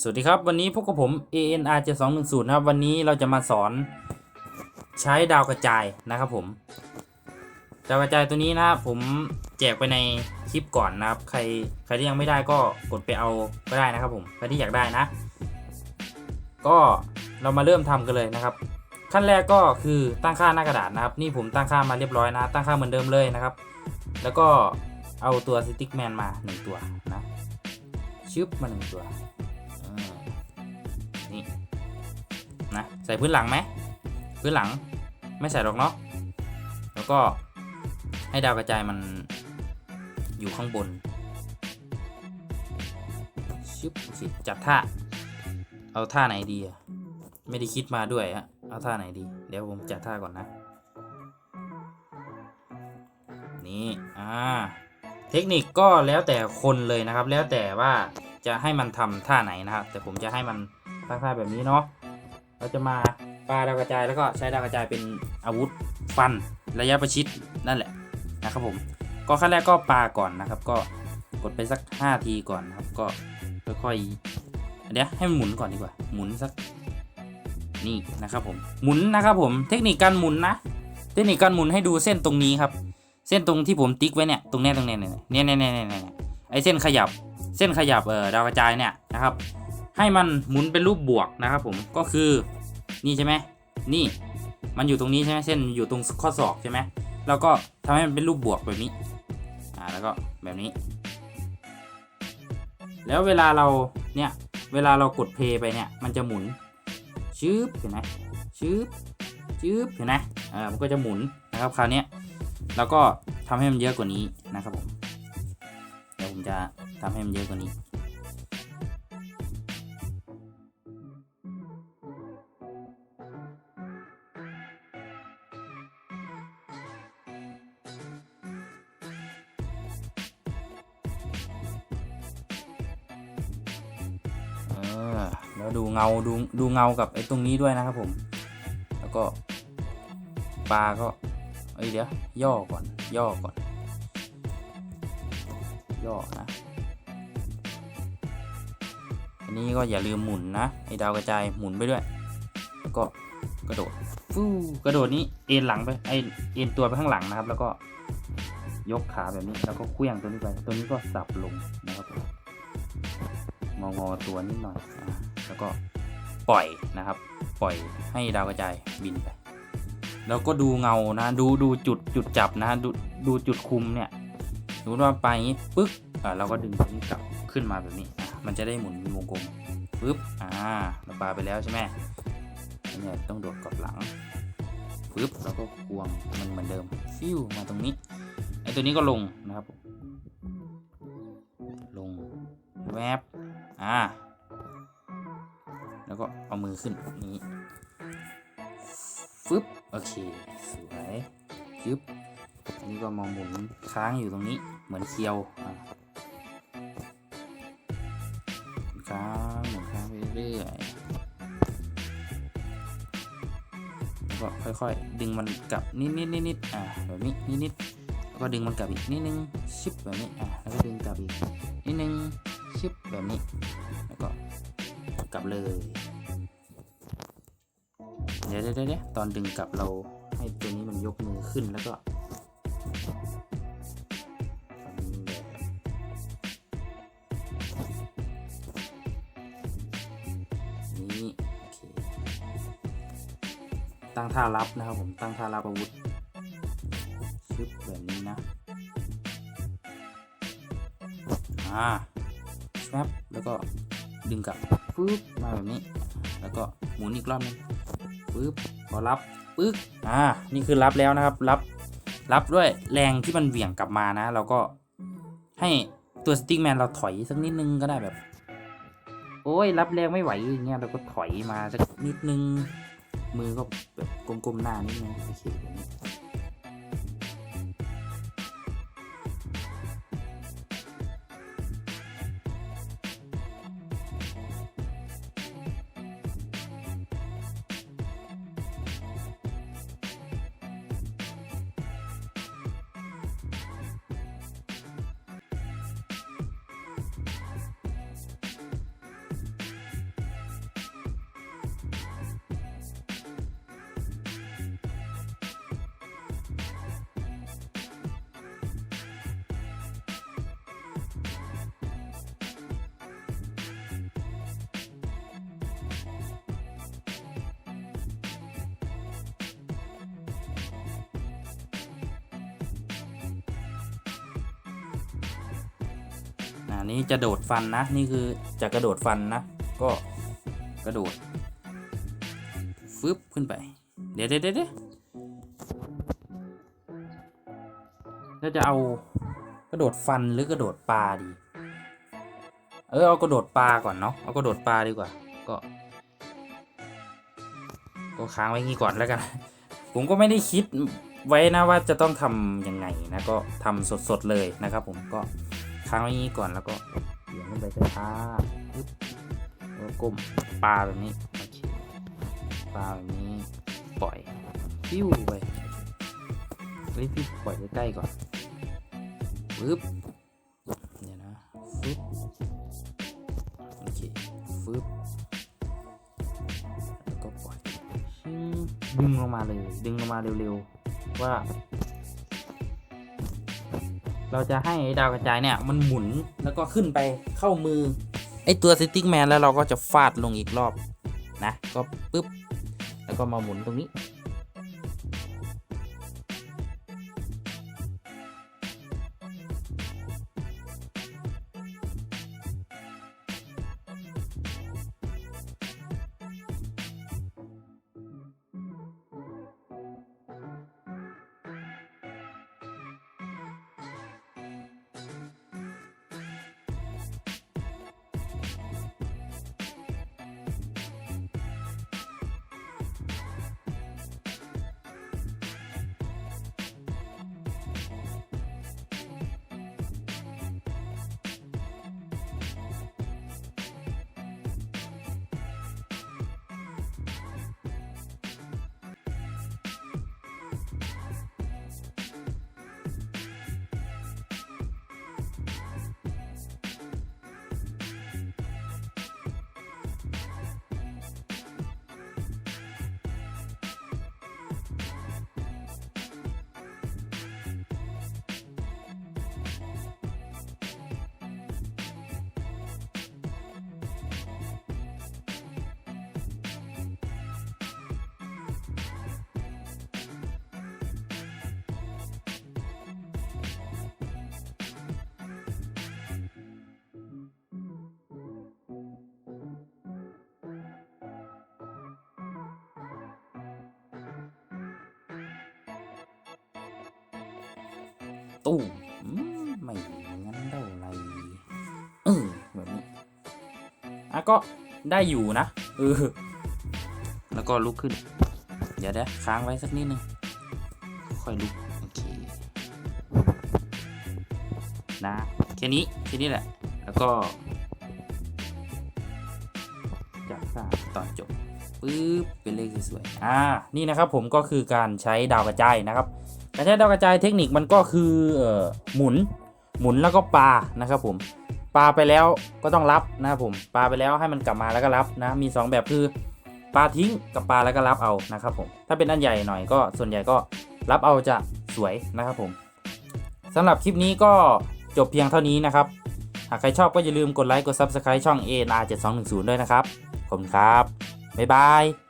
สวัสดีครับ วันนี้พบกับผม ANR 7210นะครับ วันนี้เราจะมาสอนใช้ดาวกระจายนะครับผม ดาวกระจายตัวนี้นะครับผมแจกไปในคลิปก่อนนะครับ ใครใครที่ยังไม่ได้ก็กดไปเอาก็ได้นะครับผมใครที่อยากได้นะ ก็เรามาเริ่มทำกันเลยนะครับ ขั้นแรกก็คือตั้งค่าหน้ากระดาษนะครับ นี่ผมตั้งค่ามาเรียบร้อยนะ ตั้งค่าเหมือนเดิมเลยนะครับ แล้วก็เอาตัวสติ๊กแมนมาหนึ่งตัวนะชึบมาหนึ่งตัว นะ ใส่พื้นหลังไหมพื้นหลังไม่ใส่หรอกเนาะแล้วก็ให้ดาวกระจายมันอยู่ข้างบนชึบโอเคจัดท่า เอาท่าไหนดีอะไม่ได้คิดมาด้วยฮะเอาท่าไหนดี เดี๋ยวผมจัดท่าก่อนนะ นี่ อ่า เทคนิคก็แล้วแต่คนเลยนะครับ แล้วแต่ว่าจะให้มันทำท่าไหนนะครับ แต่ผมจะให้มันท่าแบบนี้เนาะ เราจะมาปาดาวกระจายแล้วก็ใช้ดาวกระจายเป็นอาวุธฟันระยะประชิดนั่นแหละนะครับผมก็ขั้นแรกก็ปาก่อนนะครับ ก็กดไปสัก 5 ทีก่อนนะครับ ก็ค่อยๆเดี๋ยวให้มันหมุนก่อนดีกว่า หมุนสักนี่นะครับผมหมุนนะครับผมเทคนิคการหมุนนะ เทคนิคการหมุนให้ดูเส้นตรงนี้ครับ เส้นตรงที่ผมติ๊กไว้เนี่ยตรงเนี้ยตรงเนี้ยเนี่ยเนี่ยเนี่ยเนี่ยเนี่ยเนี่ยไอเส้นขยับเส้นขยับเอ่อดาวกระจายเนี่ยนะครับ ให้มันหมุนเป็นรูปบวกนะครับผมก็คือนี่ใช่ไหมนี่มันอยู่ตรงนี้ใช่ไหมเส้นอยู่ตรงข้อศอกใช่ไหมแล้วก็ทำให้มันเป็นรูปบวกแบบนี้อ่าแล้วก็แบบนี้ แล้วเวลาเราเนี่ยเวลาเรากดเพย์ไปเนี่ยมันจะหมุนชืบเห็นไหมชืบชืบเห็นไหมอ่ามันก็จะหมุนนะครับคราวนี้แล้วก็ทำให้มันเยอะกว่านี้นะครับผมเดี๋ยวผมจะทำให้มันเยอะกว่านี้ แล้วดูเงาดูดูเงากับไอ้ตรงนี้ด้วยนะครับผม แล้วก็ปลาก็เอ้ยเดี๋ยวย่อก่อน ย่อก่อน ย่อนะอันนี้ก็อย่าลืมหมุนนะไอ้ดาวกระจายหมุนไปด้วย แล้วก็กระโดดฟูกระโดดนี้เอ็นหลังไปไอเอ็นตัวไปข้างหลังนะครับ แล้วก็ยกขาแบบนี้แล้วก็เคลื่องตัวนี้ไป ตัวนี้ก็สับลงนะครับมงองอตัวนิดหน่อย แล้วก็ปล่อยนะครับ ปล่อยให้ดาวกระจายบินไป แล้วก็ดูเงานะดูดูจุดจุดจับนะดูดูจุดคุมเนี่ยสมมติว่าไปนี้ปึ๊กอ่าเราก็ดึงตัวนี้กลับขึ้นมาแบบนี้อะมันจะได้หมุนเป็นวงกลมปึ๊บอ่าเราปาไปแล้วใช่ไหมเนี่ยต้องโดดกลับหลังปึ๊บแล้วก็ควงมันเหมือนเดิมฟิวมาตรงนี้ไอตัวนี้ก็ลงนะครับ ลงแวบอ่า แล้วก็เอามือขึ้นนี้ฟึบโอเค สวยฟึบนนี้ก็มาหมุนค้างอยู่ตรงนี้เหมือนเคียวค้างหมุนค้างไปเรื่อยๆแล้วก็ค่อยๆ ดึงมันกลับนิดนิดนิดนิดอ่าแบบนี้นิดนิดแล้วก็ดึงมันกลับอีกนิดนึงชิบแบบนี้อ่าแล้วก็ดึงกลับอีกนิดนึงชิบแบบนี้แล้วก็ กลับเลย เดี๋ยวเดี๋ยวเดี๋ยวตอนดึงกลับเราให้ตัวนี้มันยกมือขึ้นแล้วก็นี้โอเคตั้งท่ารับนะครับผมตั้งท่ารับอาวุธชึบแบบนี้นะอ่าแป๊บแล้วก็ ดึงกลับปึ๊บมาแบบนี้ แล้วก็หมุนอีกรอบนึงปึ๊บพอรับปึ๊กอ่านี่คือรับแล้วนะครับ รับรับด้วยแรงที่มันเหวี่ยงกลับมานะ เราก็ให้ตัวสติ๊กแมนเราถอยสักนิดนึงก็ได้แบบ โอ้ยรับแรงไม่ไหวอย่างเงี้ยเราก็ถอยมาสักนิดนึง มือก็แบบกลมๆหน้านิดนึงโอเค แบบนี้จะโดดฟันนะ นี่คือจะกระโดดฟันนะ ก็กระโดดฟึบขึ้นไป เดี๋ยวเดี๋ยวเดี๋ยวเดี๋ยวแล้วจะเอากระโดดฟันหรือกระโดดปลาดี เออเอากระโดดปลาก่อนเนาะ เอากระโดดปลาดีกว่า ก็ ก็ค้างไว้งี้ก่อนแล้วกัน ผมก็ไม่ได้คิดไว้นะว่าจะต้องทำยังไงนะ ก็ทำสดๆเลยนะครับผมก็ ค้างไว้งี้ก่อนแล้วก็เบี่ยงขึ้นไปช้าๆปึ๊บแล้วก้มปลาแบบนี้โอเคปลาแบบนี้ปล่อยปิ้วไปเฮ้ยพี่ปล่อยใกล้ๆก่อนปึ๊บเดี๋ยวนะฟึบโอเคฟึบแล้วก็ปล่อยดึงลงมาเลยดึงลงมาเร็วๆว่า เราจะให้ดาวกระจายเนี่ยมันหมุนแล้วก็ขึ้นไปเข้ามือไอตัวซิติกแมนแล้วเราก็จะฟาดลงอีกรอบนะก็ปึ๊บแล้วก็มาหมุนตรงนี้ ตู้ไม่งั้นเท่าไรเออแบบนี้อะก็ได้อยู่นะเออแล้วก็ลุกขึ้น เดี๋ยวเดี๋ยวค้างไว้สักนิดนึงค่อยลุกโอเคนะแค่นี้แค่นี้แหละ แล้วก็จับสามตอนจบ ปึ๊บเป็นเลขสวยๆอ่านี่นะครับผมก็คือการใช้ดาวกระจายนะครับการใช้ดาวกระจายเทคนิคมันก็คือเอ่อหมุนหมุนแล้วก็ปานะครับผมปาไปแล้วก็ต้องรับนะครับผมปาไปแล้วให้มันกลับมาแล้วก็รับนะมี 2 แบบคือปาทิ้งกับปาแล้วก็รับเอานะครับผมถ้าเป็นอันใหญ่หน่อยก็ส่วนใหญ่ก็รับเอาจะสวยนะครับผมสำหรับคลิปนี้ก็จบเพียงเท่านี้นะครับ หากใครชอบก็อย่าลืมกดไลค์กด Subscribe ช่อง a n r 7 2 1 0 ด้วยนะครับ ขอบคุณครับ บ๊ายบาย